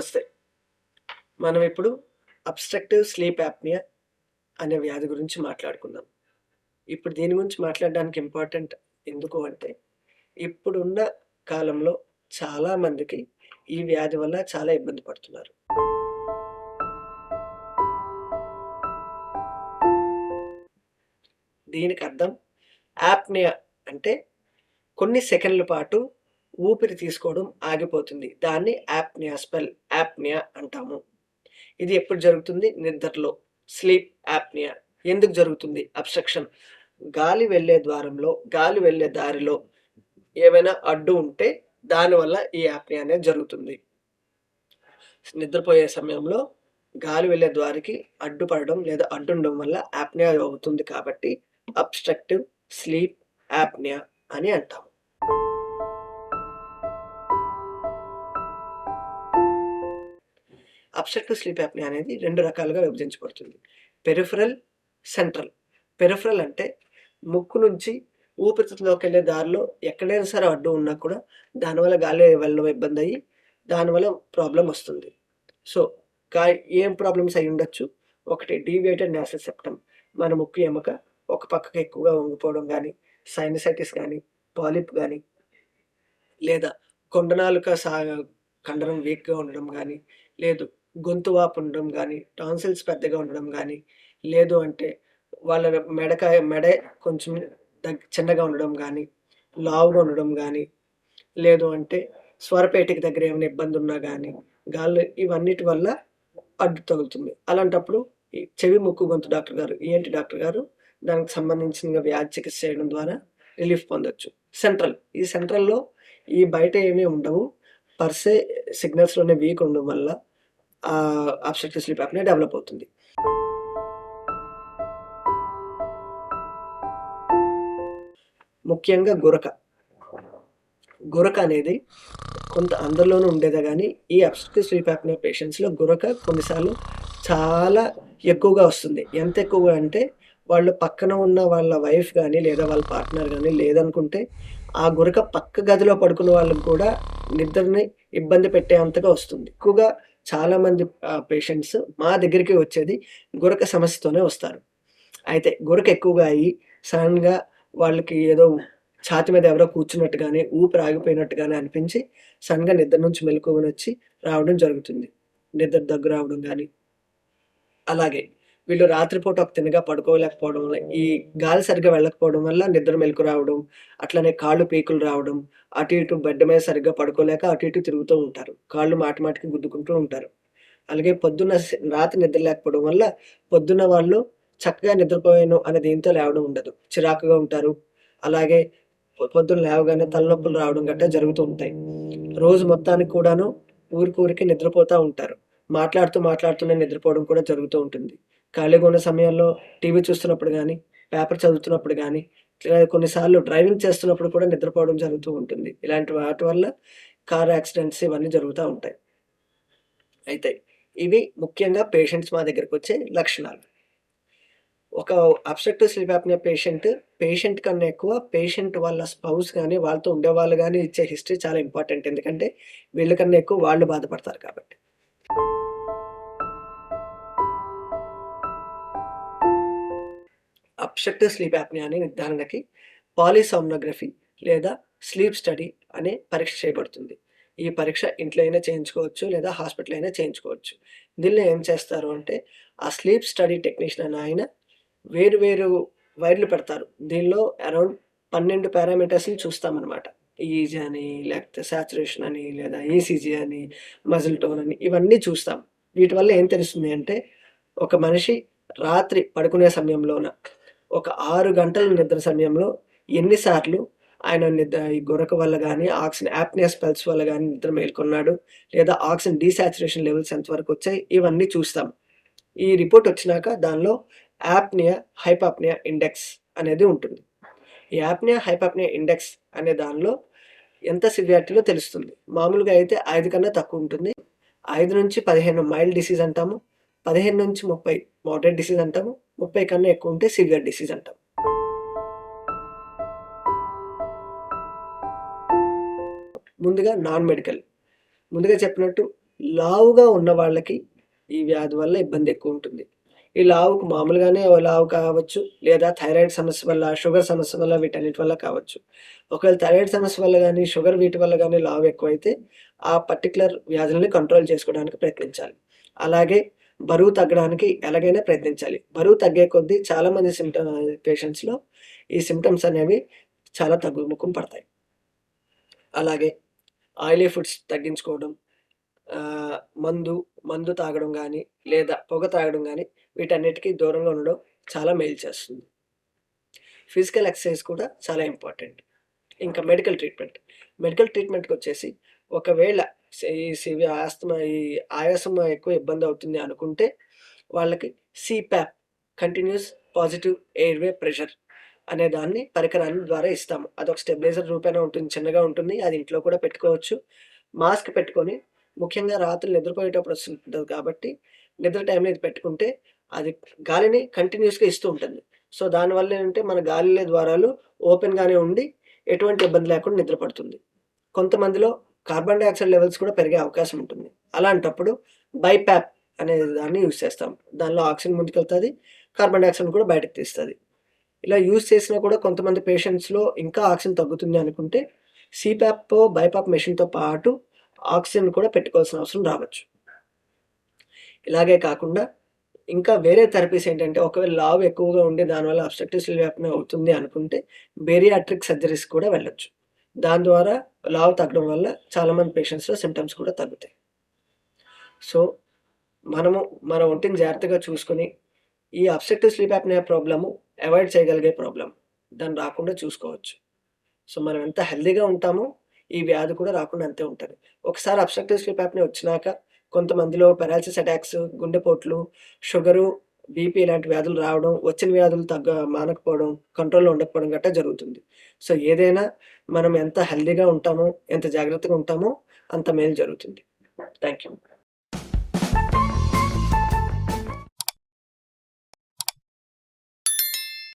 నమస్తే. మనం ఇప్పుడు అబ్స్ట్రక్టివ్ స్లీప్ యాప్నియా అనే వ్యాధి గురించి మాట్లాడుకుందాం. ఇప్పుడు దీని గురించి మాట్లాడడానికి ఇంపార్టెంట్ ఎందుకు అంటే ఇప్పుడున్న కాలంలో చాలా మందికి ఈ వ్యాధి వల్ల చాలా ఇబ్బంది పడుతున్నారు. దీనికి అర్థం యాప్నియా అంటే కొన్ని సెకండ్ల పాటు ఊపిరి తీసుకోవడం ఆగిపోతుంది. దాన్ని యాప్నియా స్పెల్ యాప్నియా అంటాము. ఇది ఎప్పుడు జరుగుతుంది? నిద్రలో. స్లీప్ యాప్నియా ఎందుకు జరుగుతుంది? అబ్స్ట్రక్షన్. గాలి వెళ్ళే ద్వారంలో గాలి వెళ్ళే దారిలో ఏమైనా అడ్డు ఉంటే దానివల్ల ఈ యాప్నియా అనేది జరుగుతుంది. నిద్రపోయే సమయంలో గాలి వెళ్ళే ద్వారికి అడ్డుపడడం లేదా అడ్డుండడం వల్ల యాప్నియా అవుతుంది కాబట్టి అబ్స్ట్రక్టివ్ స్లీప్ యాప్నియా అని అంటాము. అబ్స్ట్రక్టివ్ స్లీప్ యాప్నియా అనేది రెండు రకాలుగా విభజించబడుతుంది. Peripheral central. పెరిఫరల్ అంటే ముక్కు నుంచి ఊపిరితిత్తులోకి వెళ్ళే దారిలో ఎక్కడైనా సరే అడ్డు ఉన్నా కూడా దానివల్ల గాలి వెళ్ళడం ఇబ్బంది అయ్యి దానివల్ల ప్రాబ్లం వస్తుంది. సో కా ఏం ప్రాబ్లమ్స్ అయి ఉండొచ్చు? ఒకటి డీవియేటెడ్ నేషనల్ సెప్టమ్. మన ముక్కు ఎముక ఒక పక్కకు ఎక్కువగా వంగిపోవడం కానీ సైనసైటిస్ కానీ పాలిప్ కానీ లేదా కొండనాలుక సా కండరం వీక్గా ఉండడం కానీ లేదు గొంతు వాపు ఉండడం కానీ టాన్సిల్స్ పెద్దగా ఉండడం కానీ లేదు అంటే వాళ్ళ మెడకాయ మెడ కొంచెం చిన్నగా ఉండడం కానీ లావుగా ఉండడం కానీ లేదు అంటే స్వరపేటికి దగ్గర ఏమైనా ఇబ్బంది ఉన్నా కానీ గాళ్ళు ఇవన్నిటి వల్ల అడ్డు తగులుతుంది. అలాంటప్పుడు ఈ చెవి ముక్కు గొంతు డాక్టర్ గారు ఏంటి డాక్టర్ గారు దానికి సంబంధించిన వ్యాధి చికిత్స చేయడం ద్వారా రిలీఫ్ పొందొచ్చు. సెంట్రల్ ఈ సెంట్రల్లో ఈ బయట ఏమీ ఉండవు. పర్సే సిగ్నల్స్లోనే వీక్ ఉండడం వల్ల అబ్స్ట్రక్టివ్ స్లీప్ యాప్నే డెవలప్ అవుతుంది. ముఖ్యంగా గురక. గురక అనేది కొంత అందరిలోనూ ఉండేదే కానీ ఈ అబ్స్ట్రక్టివ్ స్లీప్ యాప్నియా పేషెంట్స్లో గురక కొన్నిసార్లు చాలా ఎక్కువగా వస్తుంది. ఎంత ఎక్కువగా అంటే వాళ్ళు పక్కన ఉన్న వాళ్ళ వైఫ్ కానీ లేదా వాళ్ళ పార్ట్నర్ కానీ లేదనుకుంటే ఆ గురక పక్క గదిలో పడుకున్న వాళ్ళకి కూడా నిద్రని ఇబ్బంది పెట్టే అంతగా వస్తుంది. ఎక్కువగా చాలామంది పేషెంట్స్ మా దగ్గరికి వచ్చేది గురక సమస్యతోనే వస్తారు. అయితే గురక ఎక్కువగా అయ్యి సడన్గా వాళ్ళకి ఏదో ఛాతి మీద ఎవరో కూర్చున్నట్టు కానీ ఊపిరి ఆగిపోయినట్టు కానీ అనిపించి సడన్గా నిద్ర నుంచి మెలకువని వచ్చి రావడం జరుగుతుంది. నిద్ర దగ్గు రావడం కానీ అలాగే. వీళ్ళు రాత్రిపూట ఒక తినగా పడుకోలేకపోవడం వల్ల ఈ గాలి సరిగ్గా వెళ్ళకపోవడం వల్ల నిద్ర మెలకు రావడం అట్లనే కాళ్ళు పీకులు రావడం అటు ఇటు బెడ్ మీద సరిగ్గా పడుకోలేక అటు ఇటు తిరుగుతూ ఉంటారు. కాళ్ళు మాటిమాటికి గుద్దుకుంటూ ఉంటారు. అలాగే పొద్దున్న రాత్రి నిద్ర లేకపోవడం వల్ల పొద్దున్న వాళ్ళు చక్కగా నిద్రపోయాను అనే దీంతో లేవడం ఉండదు. చిరాకుగా ఉంటారు. అలాగే పొద్దున్న లేవగానే తలనొప్పులు రావడం గట్టా జరుగుతూ ఉంటాయి. రోజు మొత్తానికి కూడాను ఊరికి నిద్రపోతూ ఉంటారు. మాట్లాడుతూ మాట్లాడుతూనే నిద్రపోవడం కూడా జరుగుతూ ఉంటుంది. ఖాళీగా ఉన్న సమయంలో టీవీ చూస్తున్నప్పుడు కానీ పేపర్ చదువుతున్నప్పుడు కానీ కొన్నిసార్లు డ్రైవింగ్ చేస్తున్నప్పుడు కూడా నిద్రపోవడం జరుగుతూ ఉంటుంది. ఇలాంటి వాటి వల్ల కార్ యాక్సిడెంట్స్ ఇవన్నీ జరుగుతూ ఉంటాయి. అయితే ఇవి ముఖ్యంగా పేషెంట్స్ మా దగ్గరకు వచ్చే లక్షణాలు. ఒక obstructive sleep apnoea patient patient కన్నా ఎక్కువ పేషెంట్ వాళ్ళ స్పౌస్ కానీ వాళ్ళతో ఉండేవాళ్ళు కానీ ఇచ్చే హిస్టరీ చాలా ఇంపార్టెంట్. ఎందుకంటే వీళ్ళకన్నా ఎక్కువ వాళ్ళు బాధపడతారు కాబట్టి. అబ్స్ట్రక్టివ్ స్లీప్ యాప్నియా అనే నిర్ధారణకి పాలిసోమ్నోగ్రఫీ లేదా స్లీప్ స్టడీ అనే పరీక్ష చేయబడుతుంది. ఈ పరీక్ష ఇంట్లో అయినా చేయించుకోవచ్చు లేదా హాస్పిటల్ అయినా చేయించుకోవచ్చు. దీనిలో ఏం చేస్తారు అంటే ఆ స్లీప్ స్టడీ టెక్నీషియన్ అని ఆయన వేరు వేరు వైర్లు పెడతారు. దీనిలో అరౌండ్ పన్నెండు పారామీటర్స్ని చూస్తామన్నమాట. ఈజీ అని లేకపోతే సాచురేషన్ అని లేదా ఈసీజీ అని మజిల్ టోన్ అని ఇవన్నీ చూస్తాం. వీటి వల్ల ఏం తెలుస్తుంది అంటే ఒక మనిషి రాత్రి పడుకునే సమయంలోన ఒక ఆరు గంటల నిద్ర సమయంలో ఎన్నిసార్లు ఆయన నిద్ర ఈ గొరక వల్ల కానీ ఆక్సిజన్ యాప్నియా స్పెల్స్ వల్ల కానీ నిద్ర మేల్కొన్నాడు లేదా ఆక్సిజన్ డీసాచురేషన్ లెవెల్స్ ఎంతవరకు వచ్చాయి ఇవన్నీ చూస్తాం. ఈ రిపోర్ట్ వచ్చినాక దానిలో యాప్నియా హైపాప్నియా ఇండెక్స్ అనేది ఉంటుంది. ఈ యాప్నియా హైపాప్నియా ఇండెక్స్ అనే దానిలో ఎంత సివియారిటీలో తెలుస్తుంది? మామూలుగా అయితే ఐదు కన్నా తక్కువ ఉంటుంది. ఐదు నుంచి పదిహేను మైల్డ్ డిసీజ్ అంటాము. పదిహేను నుంచి ముప్పై మోడరేట్ డిసీజ్ అంటాము. ముప్పై కన్నా ఎక్కువ ఉంటే సివియర్ డిసీజ్ అంటాం ముందుగా నాన్ మెడికల్ ముందుగా చెప్పినట్టు లావుగా ఉన్న వాళ్ళకి ఈ వ్యాధి వల్ల ఇబ్బంది ఎక్కువ ఉంటుంది. ఈ లావుకు మామూలుగానే లావు కావచ్చు లేదా థైరాయిడ్ సమస్య వల్ల షుగర్ సమస్య వల్ల వీటన్నిటి వల్ల కావచ్చు. ఒకవేళ థైరాయిడ్ సమస్య వల్ల కానీ షుగర్ వీటి వల్ల కానీ లావు ఎక్కువైతే ఆ పర్టికులర్ వ్యాధులని కంట్రోల్ చేసుకోవడానికి ప్రయత్నించాలి. అలాగే బరువు తగ్గడానికి ఎలాగైనా ప్రయత్నించాలి. బరువు తగ్గే కొద్దీ చాలామంది సిమ్టమ్ పేషెంట్స్లో ఈ సిమ్టమ్స్ అనేవి చాలా తగ్గుముఖం పడతాయి. అలాగే ఆయిలీ ఫుడ్స్ తగ్గించుకోవడం మందు మందు తాగడం కానీ లేదా పొగ తాగడం కానీ వీటన్నిటికీ దూరంగా ఉండడం చాలా మేలు చేస్తుంది. ఫిజికల్ ఎక్సర్సైజ్ కూడా చాలా ఇంపార్టెంట్. ఇంకా మెడికల్ ట్రీట్మెంట్. మెడికల్ ట్రీట్మెంట్కి వచ్చేసి ఒకవేళ ఈ సివి ఆస్తమా ఈ ఆయాసం ఎక్కువ ఇబ్బంది అవుతుంది అనుకుంటే వాళ్ళకి CPAP continuous positive airway pressure అనే దాన్ని పరికరాన్ని ద్వారా ఇస్తాము. అదొక స్టెబిలైజర్ రూపేణ ఉంటుంది చిన్నగా ఉంటుంది అది ఇంట్లో కూడా పెట్టుకోవచ్చు. మాస్క్ పెట్టుకొని ముఖ్యంగా రాత్రులు నిద్రపోయేటప్పుడు వస్తుంటుంది కాబట్టి నిద్ర టైంలో ఇది పెట్టుకుంటే అది గాలిని కంటిన్యూస్గా ఇస్తూ ఉంటుంది. సో దానివల్ల ఏంటంటే మన గాలిలే ద్వారాలు ఓపెన్గానే ఉండి ఎటువంటి ఇబ్బంది లేకుండా నిద్రపడుతుంది. కొంతమందిలో కార్బన్ డైఆక్సైడ్ లెవెల్స్ కూడా పెరిగే అవకాశం ఉంటుంది. అలాంటప్పుడు బైప్యాప్ అనే దాన్ని యూజ్ చేస్తాం. దానిలో ఆక్సిజన్ ముందుకెళ్తుంది కార్బన్ డైఆక్సైడ్ కూడా బయటకు తీస్తుంది. ఇలా యూజ్ చేసినా కూడా కొంతమంది పేషెంట్స్లో ఇంకా ఆక్సిజన్ తగ్గుతుంది అనుకుంటే సిప్యాప్ బైపాప్ మెషిన్తో పాటు ఆక్సిజన్ కూడా పెట్టుకోవాల్సిన అవసరం రావచ్చు. ఇలాగే కాకుండా ఇంకా వేరే థెరపీస్ ఏంటంటే ఒకవేళ లావ్ ఎక్కువగా ఉండి దానివల్ల అబ్స్ట్రక్టివ్ సిల్ యాప్నే అవుతుంది అనుకుంటే బేరియాట్రిక్ సర్జరీస్ కూడా వెళ్ళొచ్చు. దాని ద్వారా లావు తగ్గడం వల్ల చాలామంది పేషెంట్స్లో సిమ్టమ్స్ కూడా తగ్గుతాయి. సో మనము మన ఒంటిని జాగ్రత్తగా చూసుకొని ఈ obstructive sleep apnea problem avoid చేయగలిగే ప్రాబ్లం దాన్ని రాకుండా చూసుకోవచ్చు. సో మనం ఎంత హెల్దీగా ఉంటామో ఈ వ్యాధి కూడా రాకుండా అంతే ఉంటుంది. ఒకసారి అబ్స్ట్రక్టివ్ స్లీప్ యాప్ని వచ్చినాక కొంతమందిలో పెరాలసిస్ అటాక్స్ గుండెపోట్లు షుగరు బీపీ ఇలాంటి వ్యాధులు రావడం వచ్చిన వ్యాధులు తగ్గ మానకపోవడం కంట్రోల్లో ఉండకపోవడం గట్టా జరుగుతుంది. సో ఏదైనా మనం ఎంత హెల్దీగా ఉంటామో ఎంత జాగ్రత్తగా ఉంటామో అంత మేలు జరుగుతుంది. Thank you